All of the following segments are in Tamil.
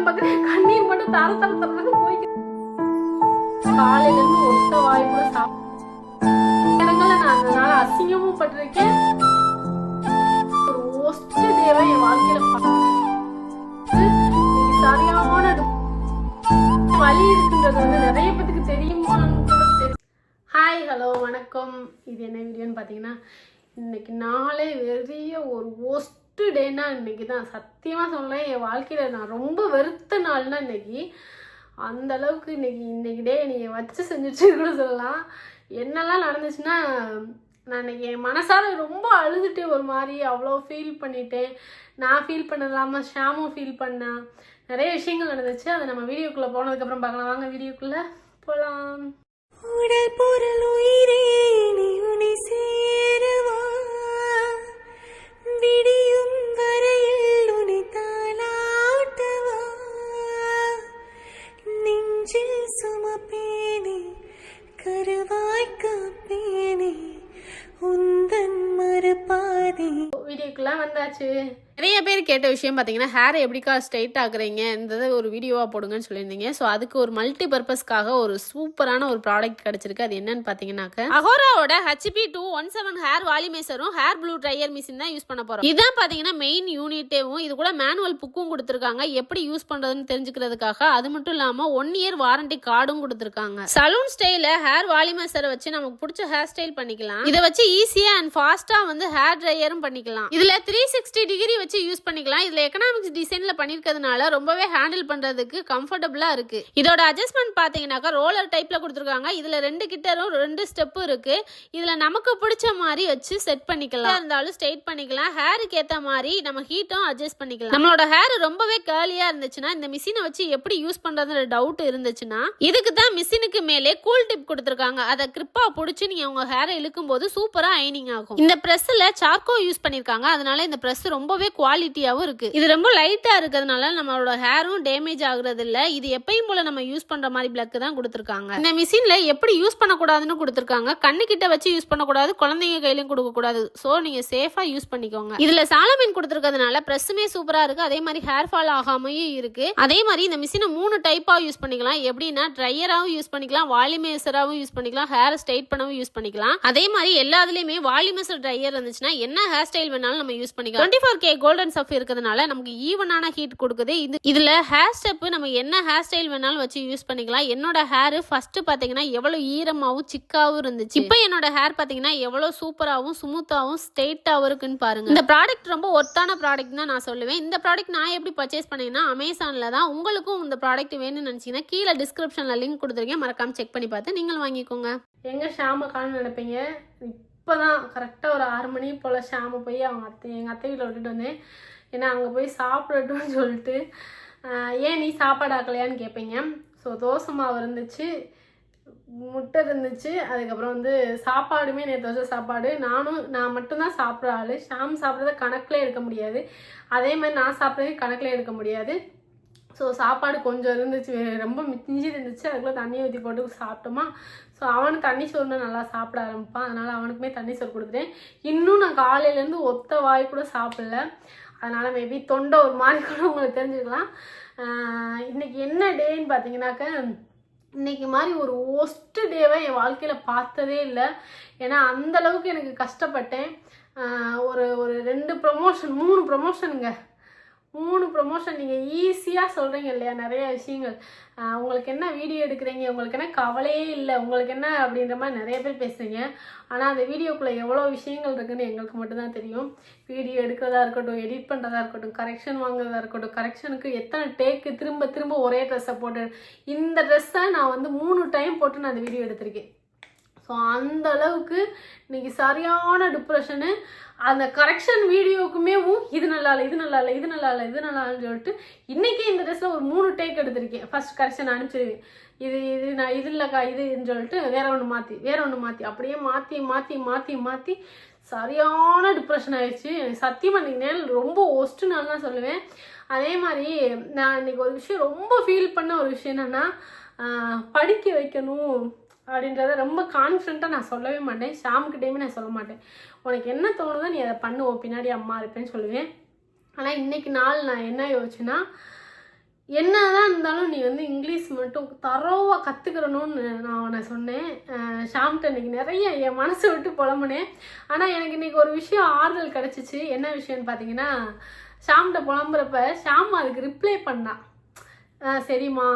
பார்க்குறேன் பார்க்குறேன் கண்ணீர் மட்டும் தர தர தர போய் காலையில இருந்து ஒத்த வாய் கூட சாப்பிட இடங்கள்ல நான் அந்த நாள் அசிங்கமும் பட்டிருக்கேன். ஒரு ஒஸ்ட் என் வாழ்க்கையில் சரியான இருக்குன்றது வந்து நிறைய பேத்துக்கு தெரியுமான்னு கூட தெரியும் ஹாய் ஹலோ வணக்கம். இது என்ன வீடியோன்னு பார்த்தீங்கன்னா இன்னைக்கு நாளே வெறிய ஒரு டேனா இன்னைக்கு தான். சத்தியமாக சொல்லேன் என் வாழ்க்கையில் நான் ரொம்ப வெறுத்த நாள்னா இன்னைக்கு அந்த அளவுக்கு இன்னைக்கு இன்னைக்கு டே நீங்கள் வச்சு செஞ்சுட்டு கூட சொல்லலாம். என்னெல்லாம் நடந்துச்சுன்னா நான் இன்னைக்கு என் மனசார ரொம்ப அழுதுட்டு ஒரு மாதிரி அவ்வளோ ஃபீல் பண்ணிட்டேன். நான் ஃபீல் பண்ணலாமல் ஷாமும் ஃபீல் பண்ணேன் நிறைய விஷயங்கள் நடந்துச்சு. அதை நம்ம வீடியோக்குள்ளே போனதுக்கப்புறம் பார்க்கலாம். வாங்க வீடியோக்குள்ளே போகலாம் உடல் பொருள் உயிரே கேட்ட விஷயம் பார்த்தீங்கன்னா ஹேர் எப்படிக்கா ஸ்ட்ரைட் ஆகுறீங்க இந்த ஒரு வீடியோவாக போடுங்கன்னு சொல்லியிருந்தீங்க. ஸோ அதுக்கு ஒரு மல்டி பர்பஸ்க்காக ஒரு சூப்பரான ஒரு ப்ராடக்ட் கிடச்சிருக்கு. அது என்னன்னு பார்த்தீங்கன்னாக்க அகோராவோட ஹச்பி டூ ஒன் செவன் ஹேர் வாலிமேசரும் ஹேர் ப்ளூ ட்ரையர் மிஷின் தான் யூஸ் பண்ண போகிறோம் இதான் பார்த்தீங்கன்னா மெயின் யூனிட்டேவும் இது கூட மேனுவல் புக்கும் கொடுத்துருக்காங்க. எப்படி யூஸ் பண்ணுறதுன்னு தெரிஞ்சுக்கிறதுக்காக அது மட்டும் இல்லாமல் ஒன் இயர் வாரண்டி கார்டும் கொடுத்துருக்காங்க. சலூன் ஸ்டைலில் ஹேர் வாலிமேசரை வச்சு நமக்கு பிடிச்ச ஹேர் ஸ்டைல் பண்ணிக்கலாம். இதை வச்சு ஈஸியாக அண்ட் ஃபாஸ்ட்டாக வந்து ஹேர் ட்ரையரும் பண்ணிக்கலாம். இதில் த்ரீ சிக்ஸ்டி டிகிரி வச்சு யூஸ் பண்ணி பண்ணிக்கலாம். இதில் எக்கனாமிக்ஸ் டிசைனில் பண்ணியிருக்கிறதுனால ரொம்பவே ஹேண்டில் பண்றதுக்கு கம்ஃபர்டபுளாக இருக்குது இதோட அட்ஜஸ்ட்மெண்ட் பார்த்தீங்கன்னாக்கா ரோலர் டைப்பில் கொடுத்துருக்காங்க. இதில் ரெண்டு கிட்டரும் ரெண்டு ஸ்டெப்பும் இருக்குது இதில் நமக்கு பிடிச்ச மாதிரி வச்சு செட் பண்ணிக்கலாம். இருந்தாலும் ஸ்ட்ரெயிட் பண்ணிக்கலாம். ஹேருக்கு ஏற்ற மாதிரி நம்ம ஹீட்டும் அட்ஜஸ்ட் பண்ணிக்கலாம். நம்மளோட ஹேர் ரொம்பவே கேர்லியாக இருந்துச்சுன்னா இந்த மிஷினை வச்சு எப்படி யூஸ் பண்ணுறதுன்ற டவுட் இருந்துச்சுன்னா இதுக்கு தான் மிஷினுக்கு மேலே கூல் டிப் கொடுத்துருக்காங்க. அதை கிரிப்பாக பிடிச்சி நீங்கள் உங்கள் ஹேரை இழுக்கும் போது ஐனிங் ஆகும். இந்த ப்ரெஸ்ஸில் சார்கோ யூஸ் பண்ணியிருக்காங்க அதனால இந்த ப்ரெஸ் ரொம்பவே குவாலிட்டியாக குவாலிட்டியாவும் இருக்குது இது ரொம்ப லைட்டாக இருக்கிறதுனால நம்மளோட ஹேரும் டேமேஜ் ஆகுறது இல்லை இது எப்பயும் போல நம்ம யூஸ் பண்ணுற மாதிரி பிளக்கு தான் கொடுத்துருக்காங்க. இந்த மிஷின்ல எப்படி யூஸ் பண்ணக்கூடாதுன்னு கொடுத்துருக்காங்க. கண்ணு கிட்ட வச்சு யூஸ் பண்ணக்கூடாது குழந்தைங்க கையிலையும் கொடுக்கக்கூடாது. ஸோ நீங்கள் சேஃபாக யூஸ் பண்ணிக்கோங்க. இதில் சாலமின் கொடுத்துருக்கிறதுனால ப்ரெஸ்ஸுமே சூப்பராக இருக்குது அதே மாதிரி ஹேர் ஃபால் ஆகாமையும் இருக்குது அதே மாதிரி இந்த மிஷினை மூணு டைப்பாக யூஸ் பண்ணிக்கலாம். எப்படின்னா ட்ரையராகவும் யூஸ் பண்ணிக்கலாம். வாலிமேசராகவும் யூஸ் பண்ணிக்கலாம். ஹேர் ஸ்ட்ரைட் பண்ணவும் யூஸ் பண்ணிக்கலாம். அதே மாதிரி எல்லாத்துலேயுமே வாலிமேசர் ட்ரையர் இருந்துச்சுன்னா என்ன ஹேர் ஸ்டைல் வேணாலும் நம்ம யூஸ் பண்ணிக்கலாம். டுவெண்ட்டி ஃபோர் கே கோல்டன் சஃப் இருக்கிறதுனால நமக்கு ஈவனான ஹீட் கொடுக்குது. இது இதில் ஹேர் ஸ்டெப்பு நம்ம என்ன ஹேர் ஸ்டைல் வேணாலும் வச்சு யூஸ் பண்ணிக்கலாம். என்னோட ஹேர் ஃபஸ்ட்டு பார்த்தீங்கன்னா எவ்வளோ ஈரமாகவும் சிக்காகவும் இருந்துச்சு. இப்போ என்னோட ஹேர் பார்த்தீங்கன்னா எவ்வளோ சூப்பராகவும் ஸ்மூத்தாகவும் ஸ்ட்ரெயிட்டாகவும் இருக்குன்னு பாருங்க. இந்த ப்ராடக்ட் ரொம்ப ஒர்த்தான ப்ராடக்ட் தான் நான் சொல்லுவேன். இந்த ப்ராடக்ட் நான் எப்படி பர்ச்சேஸ் பண்ணேன்னா அமேசானில் தான் உங்களுக்கும் இந்த ப்ராடக்ட் வேணும்னு நினச்சிங்கன்னா கீழே டிஸ்கிரிப்ஷனில் லிங்க் கொடுத்துருக்கேன். மறக்காமல் செக் பண்ணி பார்த்து நீங்களும் வாங்கிக்கோங்க. எங்கே ஷாம காணு நினைப்பீங்க இப்போதான் கரெக்டாக ஒரு ஆறு மணி போல் ஷாம போய் அவங்க அத்தை எங்கள் அத்தை வீட்டில் விட்டுட்டு வந்தேன். ஏன்னா அங்கே போய் சாப்பிடட்டும்னு சொல்லிட்டு ஏன் நீ சாப்பாடு ஆக்கலையான்னு கேட்பீங்க ஸோ தோசை மாவு இருந்துச்சு முட்டை இருந்துச்சு அதுக்கப்புறம் வந்து சாப்பாடுமே நேற்று வச்ச சாப்பாடு. நானும் நான் மட்டும்தான் சாப்பிட்ற ஆள். ஷாம் சாப்பிட்றத கணக்கில் எடுக்க முடியாது. அதே மாதிரி நான் சாப்பிட்றதே கணக்கில் எடுக்க முடியாது. ஸோ சாப்பாடு கொஞ்சம் இருந்துச்சு ரொம்ப மிஞ்சி இருந்துச்சு. அதுக்குள்ளே தண்ணி ஊற்றி போட்டு சாப்பிட்டோமா? ஸோ அவனுக்கு தண்ணி சோறுனா நல்லா சாப்பிட ஆரம்பிப்பான். அதனால் அவனுக்குமே தண்ணி சோறு கொடுத்துட்டேன். இன்னும் நான் காலையிலேருந்து ஒத்த வாய் கூட சாப்பிடல. அதனால் மேபி தொண்டை ஒரு மாதிரி கூட உங்களுக்கு தெரிஞ்சுக்கலாம். இன்றைக்கி என்ன டேன்னு பார்த்தீங்கன்னாக்க இன்னைக்கு மாதிரி ஒரு ஒஸ்ட்டு டேவை என் வாழ்க்கையில் பார்த்ததே இல்லை. ஏன்னா அந்த அளவுக்கு எனக்கு கஷ்டப்பட்டேன். ஒரு ஒரு ரெண்டு ப்ரொமோஷன் மூணு ப்ரொமோஷனுங்க மூணு ப்ரொமோஷன் நீங்கள் ஈஸியாக சொல்கிறீங்க இல்லையா நிறைய விஷயங்கள். உங்களுக்கு என்ன வீடியோ எடுக்கிறீங்க உங்களுக்கு என்ன கவலையே இல்லை உங்களுக்கு என்ன அப்படின்ற மாதிரி நிறைய பேர் பேசுகிறீங்க ஆனால் அந்த வீடியோக்குள்ளே எவ்வளோ விஷயங்கள் இருக்குதுன்னு எங்களுக்கு மட்டும்தான் தெரியும். வீடியோ எடுக்கிறதா இருக்கட்டும் எடிட் பண்ணுறதா இருக்கட்டும் கரெக்ஷன் வாங்குறதா இருக்கட்டும் கரெக்ஷனுக்கு எத்தனை டேக்கு திரும்ப திரும்ப ஒரே ட்ரெஸ்ஸை போட்டு இந்த ட்ரெஸ்ஸை நான் வந்து மூணு டைம் போட்டு நான் அந்த வீடியோ எடுத்திருக்கேன். ஸோ அந்த அளவுக்கு இன்னைக்கு சரியான டிப்ரெஷனு அந்த கரெக்ஷன் வீடியோக்குமே இது நல்லா இல்லை இது நல்லா இல்லை இது நல்லா இல்லை இது நல்லா இல்லைன்னு சொல்லிட்டு இன்றைக்கி இந்த ட்ரெஸ்ஸில் ஒரு மூணு டேக் எடுத்திருக்கேன். ஃபர்ஸ்ட் கரெக்ஷன் அனுப்பிச்சிருக்கேன் இது இது நான் இது இல்லைக்கா இதுன்னு சொல்லிட்டு வேற ஒன்று மாற்றி வேற ஒன்று மாற்றி அப்படியே மாற்றி மாற்றி மாற்றி மாற்றி சரியான டிப்ரெஷன் ஆயிடுச்சு. எனக்கு சத்தியமாக இன்னைக்கு நேரம் ரொம்ப ஒஸ்ட்டு நான் தான் சொல்லுவேன். அதே மாதிரி நான் இன்னைக்கு ஒரு விஷயம் ரொம்ப ஃபீல் பண்ண ஒரு விஷயம் என்னென்னா படிக்க வைக்கணும். அப்படின்றத ரொம்ப கான்ஃபிடண்ட்டாக நான் சொல்லவே மாட்டேன். ஷாமுக்கிட்டேயுமே நான் சொல்ல மாட்டேன். உனக்கு என்ன தோணுதோ நீ அதை பண்ணுவோம் பின்னாடி அம்மா இருப்பேன்னு சொல்லுவேன். ஆனால் இன்னைக்கு நாள் நான் என்ன யோசிச்சேன்னா என்னதான் இருந்தாலும் நீ வந்து இங்கிலீஷ் மட்டும் தரோவாக கற்றுக்கிறணும்னு நான் அவனை சொன்னேன். ஷாம்கிட்ட இன்னைக்கு நிறைய என் மனசை விட்டு புலம்புனேன். ஆனால் எனக்கு இன்றைக்கி ஒரு விஷயம் ஆறுதல் கிடச்சிச்சு. என்ன விஷயம்னு பார்த்தீங்கன்னா ஷாம்கிட்ட புலம்புறப்ப ஷாம் அதுக்கு ரிப்ளை பண்ணான் சரிம்மா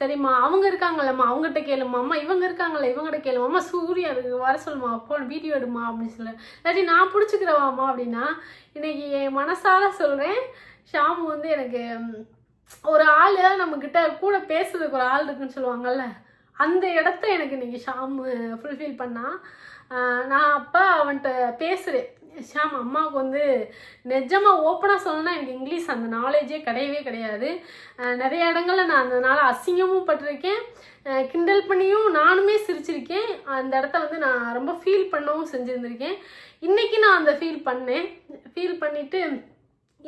சரிம்மா. அவங்க இருக்காங்களம்மா அவங்ககிட்ட கேளுமா அம்மா இவங்க இருக்காங்களே இவங்ககிட்ட கேளுமா அம்மா சூர்யா இருக்கு வர சொல்லுமா அப்போ வீடியோ எடுமா அப்படின்னு சொல்லு. இல்லாட்டி நான் பிடிச்சிக்கிறவாம்மா அப்படின்னா இன்னைக்கு என் மனசார சொல்கிறேன் ஷாம் வந்து எனக்கு ஒரு ஆள் நம்மக்கிட்ட கூட பேசுறதுக்கு ஒரு ஆள் இருக்குன்னு சொல்லுவாங்கல்ல அந்த இடத்த எனக்கு இன்னைக்கு ஷாம் ஃபுல்ஃபில் பண்ணா நான் அப்போ அவன்கிட்ட பேசுகிறேன் ஷாம் அம்மாவுக்கு வந்து நிஜமாக ஓப்பனாக சொல்லணும்னா எனக்கு இங்கிலீஷ் அந்த நாலேஜே கிடையவே கிடையாது. நிறைய இடங்களில் நான் அதனால் அசிங்கமும் பட்டிருக்கேன். கிண்டல் பண்ணியும் நானுமே சிரிச்சிருக்கேன். அந்த இடத்த வந்து நான் ரொம்ப ஃபீல் பண்ணவும் செஞ்சுருந்துருக்கேன். இன்றைக்கி நான் அந்த ஃபீல் பண்ணேன். ஃபீல் பண்ணிவிட்டு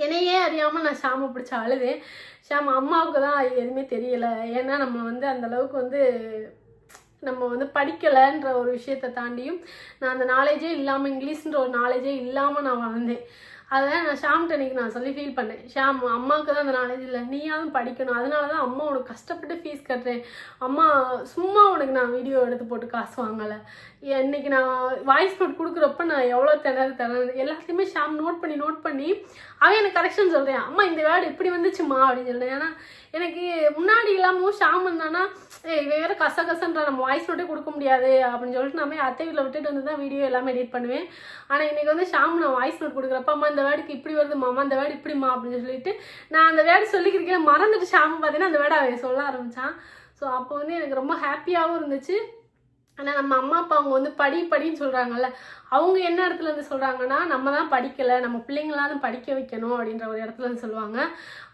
என்னையே அறியாமல் நான் ஷாமை பிடிச்ச அழுதேன். ஷாம் அம்மாவுக்கு தான் எதுவுமே தெரியலை. ஏன்னா நம்ம வந்து அந்த அளவுக்கு வந்து நம்ம வந்து படிக்கலைன்ற ஒரு விஷயத்தை தாண்டியும் நான் அந்த நாலேஜே இல்லாமல் இங்கிலீஷ்ன்ற ஒரு நாலேஜே இல்லாமல் நான் வளர்ந்தேன். அதை நான் ஷாம்கிட்ட இன்னைக்கு நான் சொல்லி ஃபீல் பண்ணேன். ஷாம் அம்மாவுக்கு தான் அந்த நாலேஜ் இல்லை. நீயாவது படிக்கணும். அதனால தான் அம்மா உனக்கு கஷ்டப்பட்டு ஃபீஸ் கட்டுறேன். அம்மா சும்மா உனக்கு நான் வீடியோ எடுத்து போட்டு காசு வாங்கலை. இன்னைக்கு நான் வாய்ஸ் நோட் கொடுக்குறப்ப நான் எவ்வளோ திணறு திணறு எல்லாத்தையுமே ஷாம் நோட் பண்ணி நோட் பண்ணி அவன் எனக்கு கரெக்ஷன் சொல்கிறேன் அம்மா இந்த வேர்டு இப்படி வந்துச்சுமா அப்படின்னு சொல்கிறேன் ஏன்னா எனக்கு முன்னாடி இல்லாமல் ஷாம் இருந்தானா ஏய் வேறு கச கசன்ற நம்ம வாய்ஸ் நோட்டே கொடுக்க முடியாது அப்படின்னு சொல்லிட்டு நான் அத்தை வீட்டில் விட்டுட்டு வந்து தான் வீடியோ எல்லாமே எடிட் பண்ணுவேன். ஆனால் இன்னைக்கு வந்து ஷாம் நான் வாய்ஸ் நோட் கொடுக்குறப்ப அம்மா இந்த வேர்டுக்கு இப்படி வருது மாமா இந்த வேர்டு இப்படிமா அப்படின்னு சொல்லிட்டு நான் அந்த வேர்டு சொல்லிக்கிறேன் மறந்துட்டு ஷாம் பார்த்தீங்கன்னா அந்த வேர்டை அவன் சொல்ல ஆரம்பிச்சான். ஸோ அப்போ வந்து எனக்கு ரொம்ப ஹாப்பியாகவும் இருந்துச்சு. ஆனால் நம்ம அம்மா அப்பா அவங்க வந்து படி படின்னு சொல்கிறாங்கல்ல அவங்க என்ன இடத்துல இருந்து சொல்கிறாங்கன்னா நம்ம தான் படிக்கலை நம்ம பிள்ளைங்களாலும் படிக்க வைக்கணும் அப்படின்ற ஒரு இடத்துல இருந்து சொல்லுவாங்க.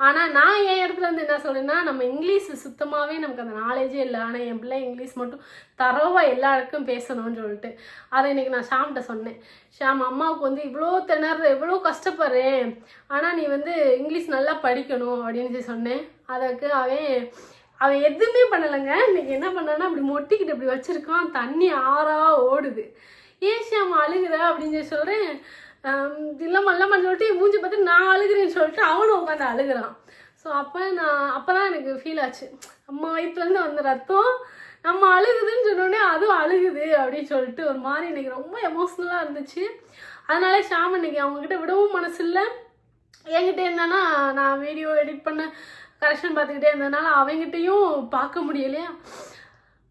ஆனால் நான் என் இடத்துல இருந்து என்ன சொல்கிறேன்னா நம்ம இங்கிலீஷ் சுத்தமாகவே நமக்கு அந்த நாலேஜே இல்லை. ஆனால் என் பிள்ளை இங்கிலீஷ் மட்டும் தரவாக எல்லாருக்கும் பேசணும்னு சொல்லிட்டு. அதை இன்றைக்கி நான் ஷாம்கிட்ட சொன்னேன். ஷாம் அம்மாவுக்கு வந்து இவ்வளோ திணற இவ்வளோ கஷ்டப்படுறேன் ஆனால் நீ வந்து இங்கிலீஷ் நல்லா படிக்கணும் அப்படின்னு சொல்லி சொன்னேன். அதற்கு அவன் அவன் எதுவுமே பண்ணலைங்க. இன்னைக்கு என்ன பண்ணான்னா அப்படி மொட்டிக்கிட்டு இப்படி வச்சுருக்கான். தண்ணி ஆறா ஓடுது. ஏன் ஷாம் அழுகுற அப்படின்னு சொல்லி சொல்கிறேன் இல்லைம்மா இல்லைம்மான்னு சொல்லிட்டு மூஞ்சி பார்த்து நான் அழுகிறேன்னு சொல்லிட்டு அவனும் உட்காந்து அழுகுறான். ஸோ அப்போ நான் அப்போ தான் எனக்கு ஃபீல் ஆச்சு. அம்மா வயிற்றுலேருந்து வந்த ரத்தம் நம்ம அழுகுதுன்னு சொன்னோடனே அதுவும் அழுகுது அப்படின்னு சொல்லிட்டு ஒரு மாதிரி இன்னைக்கு ரொம்ப எமோஷ்னலாக இருந்துச்சு. அதனால ஷாம் இன்னைக்கு அவங்கக்கிட்ட விடவும் மனசு இல்லை என்கிட்ட என்னன்னா நான் வீடியோ எடிட் பண்ண கரெக்ஷன் பார்த்துக்கிட்டே இருந்ததுனால அவங்ககிட்டயும் பார்க்க முடியலையா?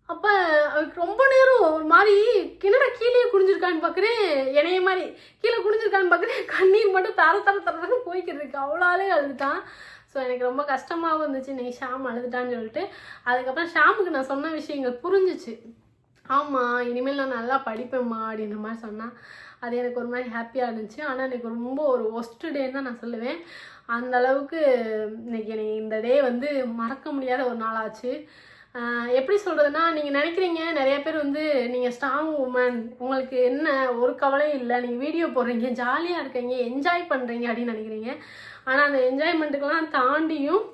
அப்போ அவருக்கு ரொம்ப நேரம் ஒரு மாதிரி கிணற கீழே குடிஞ்சிருக்கான்னு பார்க்குறேன் என்னைய மாதிரி. கீழே குனிஞ்சிருக்கான்னு பார்க்குறேன் கண்ணீர் மட்டும் தர தர தர போய்கிட்டு இருக்கு. அவ்வளோ அழுதுட்டான். ஸோ எனக்கு ரொம்ப கஷ்டமாகவும் இருந்துச்சு. நீ ஷாம் அழுதுட்டான்னு சொல்லிட்டு அதுக்கப்புறம் ஷாமுக்கு நான் சொன்ன விஷயங்கள் புரிஞ்சிச்சு. ஆமாம் இனிமேல் நான் நல்லா படிப்பேம்மா அப்படின்ற மாதிரி சொன்னான். அது எனக்கு ஒரு மாதிரி ஹாப்பியாக இருந்துச்சு. ஆனால் எனக்கு ரொம்ப ஒரு ஒஸ்ட் டேன்னு தான் நான் சொல்லுவேன். அந்த அளவுக்கு இன்னைக்கு எனக்கு இந்த டே வந்து மறக்க முடியாத ஒரு நாள் ஆச்சு எப்படி சொல்கிறதுனா நீங்கள் நினைக்கிறீங்க நிறைய பேர் வந்து நீங்கள் ஸ்ட்ராங் உமன் உங்களுக்கு என்ன ஒரு கவலையும் இல்லை நீங்கள் வீடியோ போடுறீங்க ஜாலியாக இருக்கீங்க என்ஜாய் பண்ணுறீங்க அப்படின்னு நினைக்கிறீங்க. ஆனால் அந்த என்ஜாய்மெண்ட்டுக்கெல்லாம் தாண்டியும்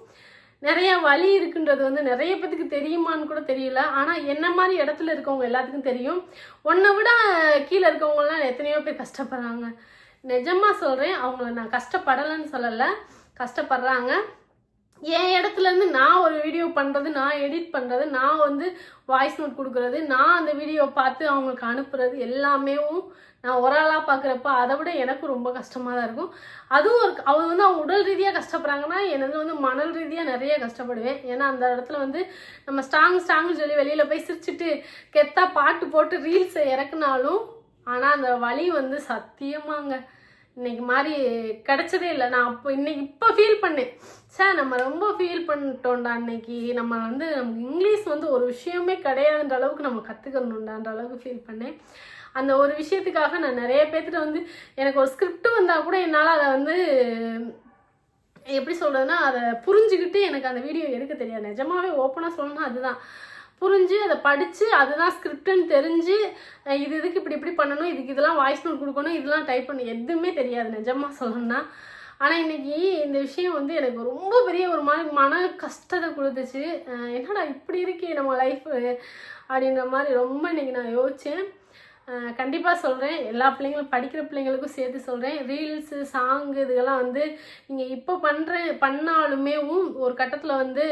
நிறைய வழி இருக்குன்றது வந்து நிறைய பேத்துக்கு தெரியுமான்னு கூட தெரியல. ஆனால் என்ன மாதிரி இடத்துல இருக்கவங்க எல்லாத்துக்கும் தெரியும். ஒன்றை விட கீழே இருக்கவங்கலாம் எத்தனையோ பேர் கஷ்டப்படுறாங்க. நிஜமாக சொல்கிறேன் அவங்கள நான் கஷ்டப்படலைன்னு சொல்லலை. கஷ்டப்படுறாங்க. என் இடத்துல இருந்து நான் ஒரு வீடியோ பண்ணுறது நான் எடிட் பண்ணுறது நான் வந்து வாய்ஸ் நோட் கொடுக்குறது நான் அந்த வீடியோ பார்த்து அவங்களுக்கு அனுப்புறது எல்லாமேவும் நான் ஒரு ஆளாக பார்க்குறப்ப அதை விட எனக்கு ரொம்ப கஷ்டமாக தான் இருக்கும். அதுவும் ஒரு அவங்க வந்து அவங்க உடல் ரீதியாக கஷ்டப்படுறாங்கன்னா எனது வந்து மனல் ரீதியாக நிறைய கஷ்டப்படுவேன். ஏன்னா அந்த இடத்துல வந்து நம்ம ஸ்ட்ராங் ஸ்ட்ராங்னு சொல்லி வெளியில் போய் சிரிச்சிட்டு கெத்தா பாட்டு போட்டு ரீல்ஸை இறக்குனாலும் ஆனால் அந்த வலி வந்து சத்தியமாங்க. இன்னைக்கு மாதிரி கிடைச்சதே இல்லை. நான் அப்போ இன்னைக்கு இப்போ ஃபீல் பண்ணேன். சார் நம்ம ரொம்ப ஃபீல் பண்ணிட்டோம்டா அன்னைக்கு. நம்ம வந்து நமக்கு இங்கிலீஷ் வந்து ஒரு விஷயமே கிடையாதுன்ற அளவுக்கு நம்ம கற்றுக்கணுண்டான்ற அளவுக்கு ஃபீல் பண்ணேன். அந்த ஒரு விஷயத்துக்காக நான் நிறைய பேர்த்திட்ட வந்து எனக்கு ஒரு ஸ்கிரிப்ட் வந்தால் கூட என்னால் அதை வந்து எப்படி சொல்கிறதுனா அதை புரிஞ்சுக்கிட்டு எனக்கு அந்த வீடியோ எடுக்க தெரியாது. நிஜமாவே ஓப்பனாக சொல்லணும்னா அதுதான். புரிஞ்சு அதை படித்து அதுதான் ஸ்கிரிப்டுன்னு தெரிஞ்சு இது இதுக்கு இப்படி இப்படி பண்ணணும் இதுக்கு இதெல்லாம் வாய்ஸ் நோட் கொடுக்கணும் இதெல்லாம் டைப் பண்ண எதுவுமே தெரியாது நிஜமாக சொல்லணும்னா. ஆனால் இன்றைக்கி இந்த விஷயம் வந்து எனக்கு ரொம்ப பெரிய ஒரு மாதிரி மன கஷ்டத்தை கொடுத்துச்சு. என்னடா இப்படி இருக்கே நம்ம லைஃப் அப்படின்ற மாதிரி ரொம்ப இன்னைக்கு நான் யோசித்தேன் கண்டிப்பாக சொல்கிறேன் எல்லா பிள்ளைங்களும் படிக்கிற பிள்ளைங்களுக்கும் சேர்த்து சொல்கிறேன் ரீல்ஸு சாங்கு இதுகெல்லாம் வந்து நீங்கள் இப்போ பண்ணுற பண்ணாலுமேவும் ஒரு கட்டத்தில் வந்து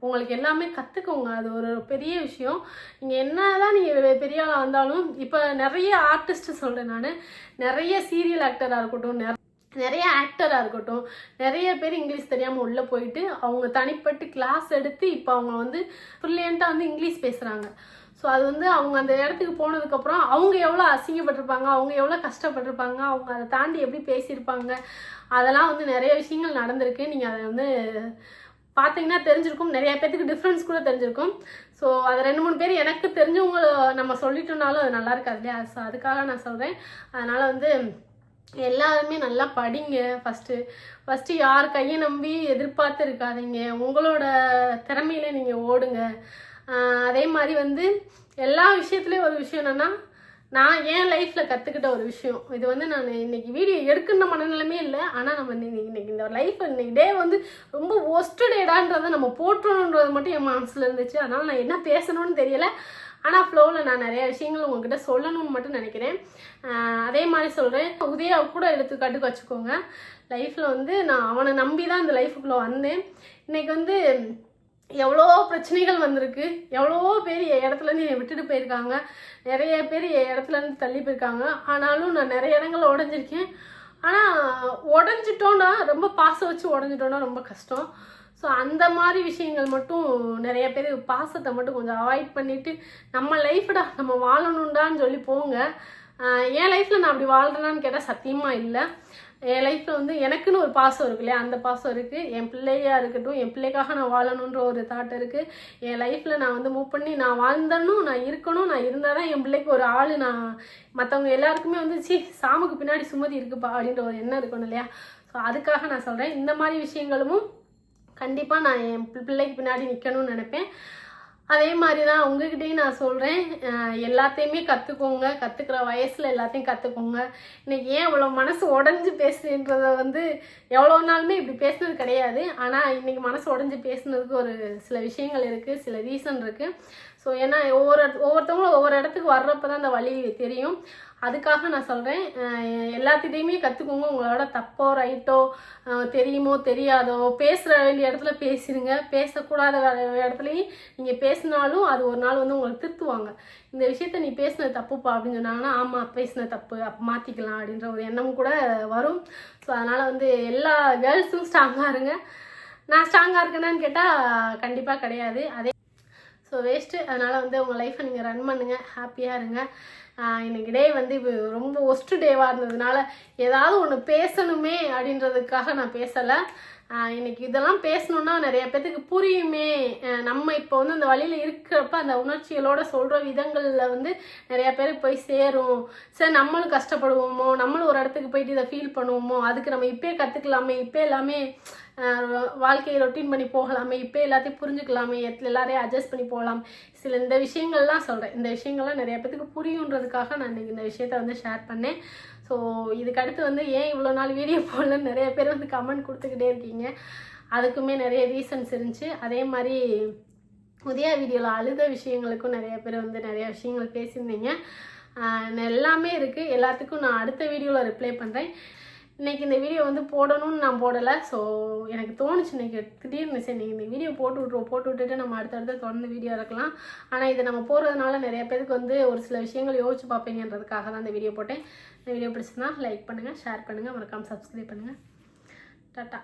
உங்களுக்கு எல்லாமே கற்றுக்கோங்க அது ஒரு பெரிய விஷயம். நீங்கள் என்ன தான் நீங்கள் பெரிய ஆளாக வந்தாலும் இப்போ நிறைய ஆர்டிஸ்ட்டு சொல்கிறேன் நான். நிறைய சீரியல் ஆக்டராக இருக்கட்டும் நிறைய நிறைய ஆக்டராக இருக்கட்டும் நிறைய பேர் இங்கிலீஷ் தெரியாமல் உள்ளே போயிட்டு அவங்க தனிப்பட்டு கிளாஸ் எடுத்து இப்போ அவங்க வந்து ப்ரில்லியண்ட்டாக வந்து இங்கிலீஷ் பேசுகிறாங்க ஸோ அது வந்து அவங்க அந்த இடத்துக்கு போனதுக்கப்புறம் அவங்க எவ்வளோ அசிங்கப்பட்டிருப்பாங்க அவங்க எவ்வளோ கஷ்டப்பட்டிருப்பாங்க அவங்க அதை தாண்டி எப்படி பேசியிருப்பாங்க அதெல்லாம் வந்து நிறைய விஷயங்கள் நடந்திருக்கு. நீங்கள் அதை வந்து பார்த்தீங்கன்னா தெரிஞ்சிருக்கும். நிறைய பேர்த்துக்கு டிஃப்ரென்ஸ் கூட தெரிஞ்சிருக்கும். ஸோ அது ரெண்டு மூணு பேர் எனக்கு தெரிஞ்சவங்க நம்ம சொல்லிட்டோம்னாலும் அது நல்லா இருக்காது இல்லையா? ஸோ அதுக்காக நான் சொல்கிறேன் அதனால் வந்து எல்லாருமே நல்லா படிங்க ஃபஸ்ட்டு ஃபஸ்ட்டு யார் கையை நம்பி எதிர்பார்த்து இருக்காதீங்க உங்களோட திறமையில நீங்கள் ஓடுங்க. அதே மாதிரி வந்து எல்லா விஷயத்துலேயும் ஒரு விஷயம் என்னென்னா நான் என் லைஃப்பில் கற்றுக்கிட்ட ஒரு விஷயம். இது வந்து நான் இன்னைக்கு வீடியோ எடுக்கிற மனநிலைமே இல்லை. ஆனால் நம்ம இன்னைக்கு இன்னைக்கு இந்த லைஃப் இன்னைக்கு டே வந்து ரொம்ப ஒஸ்ட் டேடான்றதை நம்ம போற்றணுன்றது மட்டும் என் மனசில் இருந்துச்சு. அதனால் நான் என்ன பேசணும்னு தெரியல. ஆனால் ஃப்ளோவில் நான் நிறைய விஷயங்கள் உங்ககிட்ட சொல்லணும்னு மட்டும் நினைக்கிறேன். அதே மாதிரி சொல்கிறேன் உதயாவை கூட எடுத்துக்காட்டுக்கு வச்சுக்கோங்க. லைஃப்பில் வந்து நான் அவனை நம்பி தான் இந்த லைஃபுக்குள்ளே வந்தேன். இன்றைக்கி வந்து எவ்வளோ பிரச்சனைகள் வந்திருக்கு. எவ்வளோ பேர் என் இடத்துலேருந்து என்னை விட்டுட்டு போயிருக்காங்க. நிறைய பேர் என் இடத்துலேருந்து தள்ளி போயிருக்காங்க. ஆனாலும் நான் நிறைய இடங்கள் உடஞ்சிருக்கேன். ஆனால் உடஞ்சிட்டோன்னா ரொம்ப பாசம் வச்சு உடஞ்சிட்டோன்னா ரொம்ப கஷ்டம். ஸோ அந்த மாதிரி விஷயங்கள் மட்டும் நிறைய பேர் பாசத்தை மட்டும் கொஞ்சம் அவாய்ட் பண்ணிவிட்டு நம்ம லைஃப்டா நம்ம வாழணுண்டான்னு சொல்லி போங்க. என் லைஃப்பில் நான் அப்படி வாழ்கிறேனான்னு கேட்டால் சத்தியமாக இல்லை. என் லைஃப்பில் வந்து எனக்குன்னு ஒரு பாசம் இருக்கு இல்லையா? அந்த பாசம் இருக்குது என் பிள்ளையாக இருக்கட்டும் என் பிள்ளைக்காக நான் வாழணுன்ற ஒரு தாட் இருக்குது என் லைஃப்பில் நான் வந்து மூவ் பண்ணி நான் வாழ்ந்தனும் நான் இருக்கணும் நான் இருந்தால் தான் என் பிள்ளைக்கு ஒரு ஆள் நான். மற்றவங்க எல்லாருக்குமே வந்து சி சாமுக்கு பின்னாடி சுமதி இருக்குப்பா அப்படின்ற ஒரு எண்ணம் இருக்கணும் இல்லையா? ஸோ அதுக்காக நான் சொல்கிறேன் இந்த மாதிரி விஷயங்களும் கண்டிப்பாக நான் என் பிள்ளைக்கு பின்னாடி நிற்கணும்னு நினைப்பேன். அதே மாதிரி தான் உங்ககிட்டயும் நான் சொல்கிறேன் எல்லாத்தையுமே கற்றுக்கோங்க கற்றுக்கிற வயசில் எல்லாத்தையும் கற்றுக்கோங்க இன்னைக்கு ஏன் இவ்வளோ மனசு உடஞ்சி பேசுன்றத வந்து எவ்வளோ நாளுமே இப்படி பேசுனது கிடையாது. ஆனால் இன்னைக்கு மனசு உடஞ்சி பேசுனதுக்கு ஒரு சில விஷயங்கள் இருக்குது சில ரீசன் இருக்குது ஸோ ஏன்னா ஒவ்வொரு ஒவ்வொருத்தவங்களும் ஒவ்வொரு இடத்துக்கு வர்றப்ப தான் அந்த வழி தெரியும். அதுக்காக நான் சொல்கிறேன் எல்லாத்திட்டையுமே கற்றுக்கோங்க உங்களோட தப்போ ரைட்டோ தெரியுமோ தெரியாதோ பேசுகிற வேண்டிய இடத்துல பேசிடுங்க பேசக்கூடாத இடத்துலையும் நீங்கள் பேசினாலும் அது ஒரு நாள் வந்து உங்களை திருத்துவாங்க. இந்த விஷயத்த நீ பேசினது தப்புப்பா அப்படின்னு சொன்னாங்கன்னா ஆமாம் பேசின தப்பு. அப்போ மாற்றிக்கலாம் அப்படின்ற ஒரு எண்ணம் கூட வரும். ஸோ அதனால் வந்து எல்லா கேர்ள்ஸும் ஸ்ட்ராங்காக இருங்க. நான் ஸ்ட்ராங்காக இருக்கேனான்னு கேட்டால் கண்டிப்பாக கிடையாது. அதே ஸோ வேஸ்ட்டு அதனால் வந்து உங்கள் லைஃப்பை நீங்கள் ரன் பண்ணுங்கள் ஹாப்பியாக இருங்க. எனக்கு இன்னைக்கு டே வந்து இப்போ ரொம்ப ஒஸ்ட் டேவாக இருந்ததுனால ஏதாவது ஒன்று பேசணுமே அப்படின்றதுக்காக நான் பேசலை. ஆஹ் இன்னைக்கு இதெல்லாம் பேசணுன்னா நிறைய பேத்துக்கு புரியுமே. நம்ம இப்போ வந்து அந்த வழியில் இருக்கிறப்ப அந்த உணர்ச்சிகளோட சொல்கிற விதங்களில் வந்து நிறைய பேருக்கு போய் சேரும். சரி நம்மளும் கஷ்டப்படுவோமோ? நம்மளும் ஒரு இடத்துக்கு போயிட்டு இதை ஃபீல் பண்ணுவோமோ? அதுக்கு நம்ம இப்போயே கற்றுக்கலாமே இப்போ எல்லாமே வாழ்க்கையை ரொட்டீன் பண்ணி போகலாமே? இப்போ எல்லாத்தையும் புரிஞ்சுக்கலாமே? எத்~ எல்லாரையும் அட்ஜஸ்ட் பண்ணி போகலாம். சில இந்த விஷயங்கள்லாம் சொல்கிறேன் இந்த விஷயங்கள்லாம் நிறைய பேத்துக்கு புரியுன்றதுக்காக நான் இன்னைக்கு இந்த விஷயத்த வந்து ஷேர் பண்ணேன். ஸோ இதுக்கு அடுத்து வந்து ஏன் இவ்வளோ நாள் வீடியோ போடலன்னு நிறைய பேர் வந்து கமெண்ட் கொடுத்துக்கிட்டே இருக்கீங்க. அதுக்குமே நிறைய ரீசன்ஸ் இருந்துச்சு. அதே மாதிரி புதிய வீடியோவில் அழுத விஷயங்களுக்கும் நிறைய பேர் வந்து நிறைய விஷயங்கள் பேசியிருந்தீங்க. எல்லாமே இருக்குது எல்லாத்துக்கும் நான் அடுத்த வீடியோவில் ரிப்ளை பண்ணுறேன் இன்றைக்கி இந்த வீடியோ வந்து போடணும்னு நான் போடலை. ஸோ எனக்கு தோணுச்சு இன்னைக்கு திடீர்னு சரி நீங்கள் இந்த வீடியோ போட்டு விட்ருவோம் போட்டு விட்டுட்டு நம்ம அடுத்தடுத்து தொடர்ந்து வீடியோ இருக்கலாம் ஆனால் இதை நம்ம போடுறதுனால நிறைய பேருக்கு வந்து ஒரு சில விஷயங்கள் யோசிச்சு பார்ப்பீங்கன்றதுக்காக தான் இந்த வீடியோ போட்டேன். இந்த வீடியோ பிடிச்சிருந்தா லைக் பண்ணுங்கள் ஷேர் பண்ணுங்கள் மறக்காமல் சப்ஸ்கிரைப் பண்ணுங்கள் டாட்டா.